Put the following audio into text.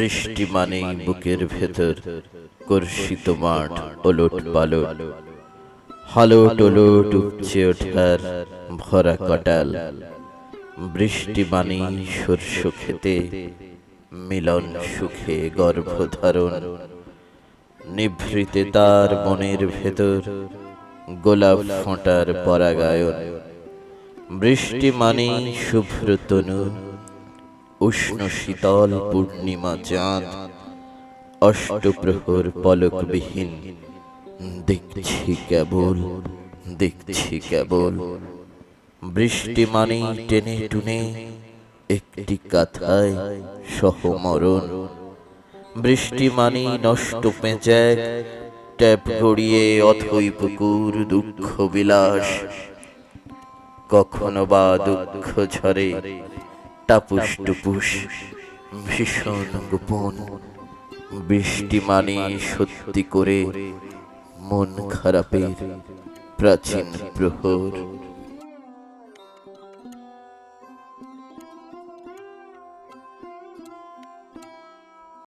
বৃষ্টি মানেই বুকের ভেতর কর্ষিত মাঠ, ওলট পালট। হালো টোলট উপচে ওঠার ভরা কটাল। বৃষ্টি মানেই শস্য খেতে মিলন সুখে গর্ভধারণ। নিভৃতে তার মনের ভেতর গোলাপ ফোঁটার পরাগায়ন। বৃষ্টি মানেই শুভ্র তনু উষ্ণ শীতল পূর্ণিমা চাঁদ, অষ্টপ্রহর পলকবিহীন। দেখছি কেবল দেখছি কেবল। বৃষ্টি মানেই টেনে টুনে একটি কাথায় সহমরণ। বৃষ্টি মানেই নষ্ট পেঁচাক ট্যাপ গড়িয়ে অথই পুকুর দুঃখ বিলাস। কখনো বা দুঃখ ঝরে টুপুস ভীষণ গোপন। বৃষ্টি মানে সত্যি করে মন খারাপের প্রাচীন প্রহর।